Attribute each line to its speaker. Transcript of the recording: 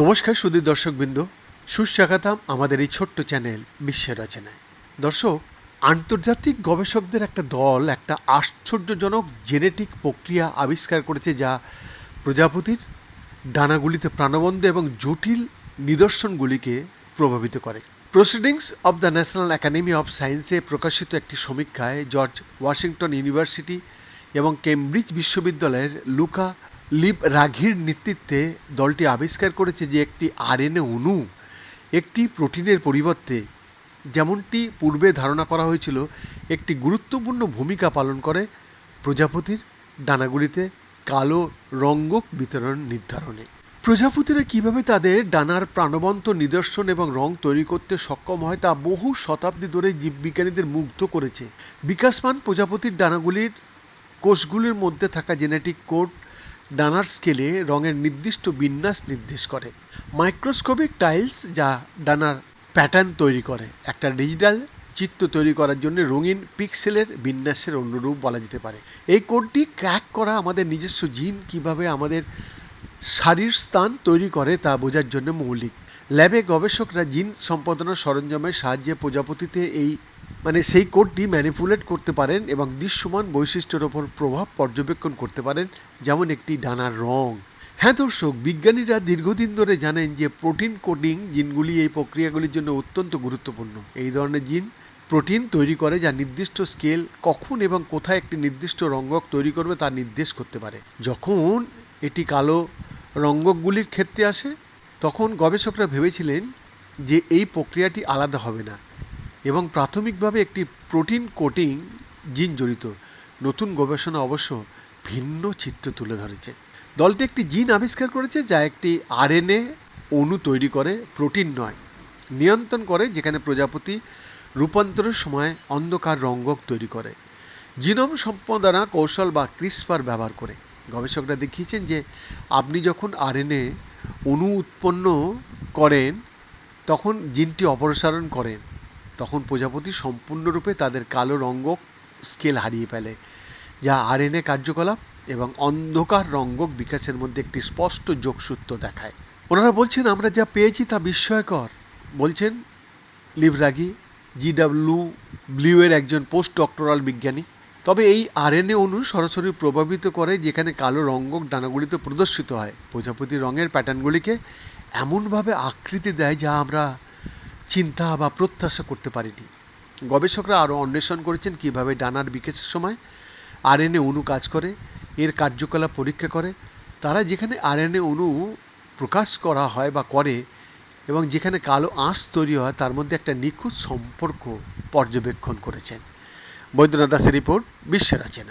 Speaker 1: নমস্কার সুদীর দর্শকবৃন্দ। সুস্বাগতম আমাদের এই ছোট্ট চ্যানেল বিশ্বের রচনায়। দর্শক, আন্তর্জাতিক গবেষকদের একটা দল একটা আশ্চর্যজনক জেনেটিক প্রক্রিয়া আবিষ্কার করেছে যা প্রজাপতির ডানাগুলিতে প্রাণবন্ত এবং জটিল নিদর্শনগুলিকে প্রভাবিত করে। Proceedings of the national academy of সায়েন্সে প্রকাশিত একটি সমীক্ষায় জর্জ ওয়াশিংটন ইউনিভার্সিটি এবং কেমব্রিজ বিশ্ববিদ্যালয়ের লুকা লিব রাঘির নেতৃত্বে দলটি আবিষ্কার করেছে যে একটি আরএনএ অণু একটি প্রোটিনের পরিবর্তে, যেমনটি পূর্বে ধারণা করা হয়েছিল, একটি গুরুত্বপূর্ণ ভূমিকা পালন করে প্রজাপতির ডানাগুলিতে কালো রঙ্গক বিতরণ নির্ধারণে। প্রজাপতিরা কীভাবে তাদের ডানার প্রাণবন্ত নিদর্শন এবং রং তৈরি করতে সক্ষম হয় তা বহু শতাব্দী ধরে জীববিজ্ঞানীদের মুগ্ধ করেছে। বিকাশমান প্রজাপতির ডানাগুলির কোষগুলির মধ্যে থাকা জেনেটিক কোড ডানার স্কেলে রঙের নির্দিষ্ট বিন্যাস নির্দেশ করে। মাইক্রোস্কোপিক টাইলস যা ডানার প্যাটার্ন তৈরি করে। একটা ডিজিটাল চিত্র তৈরি করার জন্য রঙিন পিক্সেলের বিন্যাসের অনুরূপ বলা যেতে পারে। এই কোডটি ক্র্যাক করা আমাদের নিজস্ব জিন কীভাবে আমাদের শারীর স্থান তৈরি করে তা বোঝার জন্য মৌলিক। ল্যাবে গবেষকরা জিন সম্পাদনার সরঞ্জামের সাহায্যে প্রজাপতিতে এই মানে সেই কোডটি ম্যানিপুলেট করতে পারেন এবং দৃশ্যমান বৈশিষ্ট্যের ওপর প্রভাব পর্যবেক্ষণ করতে পারেন, যেমন একটি ডানার রং। হ্যাঁ দর্শক, বিজ্ঞানীরা দীর্ঘদিন ধরে জানেন যে প্রোটিন কোডিং জিনগুলি এই প্রক্রিয়াগুলির জন্য অত্যন্ত গুরুত্বপূর্ণ। এই ধরনের জিন প্রোটিন তৈরি করে যা নির্দিষ্ট স্কেল, কখন এবং কোথায় একটি নির্দিষ্ট রঙ্গক তৈরি করবে তা নির্দেশ করতে পারে। যখন এটি কালো রঙ্গকগুলির ক্ষেত্রে আসে, তখন গবেষকরা ভেবেছিলেন যে এই প্রক্রিয়াটি আলাদা হবে না। এবং প্রাথমিকভাবে একটি প্রোটিন কোটিং জিন জড়িত। নতুন গবেষণা অবশ্য ভিন্ন চিত্র তুলে ধরেছে। দলটি একটি জিন আবিষ্কার করেছে যা একটি আরএনএ অণু তৈরি করে, প্রোটিন নয়, নিয়ন্ত্রণ করে, যেখানে প্রজাপতি রূপান্তরের সময় অন্ধকার রঙ্গক তৈরি করে। জিনোম সম্পাদনা কৌশল বা ক্রিসপার ব্যবহার করে। গবেষকরা দেখিয়েছেন যে আপনি যখন আরএনএ অণু উৎপন্ন করেন, তখন জিনটি অপসারণ করেন। তখন প্রজাপতি সম্পূর্ণরূপে তাদের কালো রঙ্গক স্কেল হারিয়ে ফেলে, যা আরএনএ কার্যকলাপ এবং অন্ধকার রঙ্গক বিকাশের মধ্যে একটি স্পষ্ট যোগসূত্র দেখায়। ওনারা বলছেন, আমরা যা পেয়েছি তা বিস্ময়কর। বলছেন লিভরাগি জিডাব্লিউ ব্লিউয়ের একজন পোস্ট ডক্টরাল বিজ্ঞানী। তবে এই আর আরএনএ অণু সরাসরি প্রভাবিত করে যেখানে কালো রঙ্গক ডানাগুলিতে প্রদর্শিত হয়। প্রজাপতি রঙের প্যাটার্নগুলিকে এমনভাবে আকৃতি দেয় যা আমরা চিন্তা বা প্রত্যাশা করতে পারিনি। গবেষকরা আরও অন্বেষণ করেছেন কীভাবে ডানার বিকাশের সময় আরএনএ অণু কাজ করে, এর কার্যকলাপ পরীক্ষা করে। তারা যেখানে আরএনএ অণু প্রকাশ করা হয় বা করে এবং যেখানে কালো আঁশ তৈরি হয়, তার মধ্যে একটা নিখুঁত সম্পর্ক পর্যবেক্ষণ করেছেন। বৈদ্যনাথ দাসের রিপোর্ট বিশ্বের রচনা।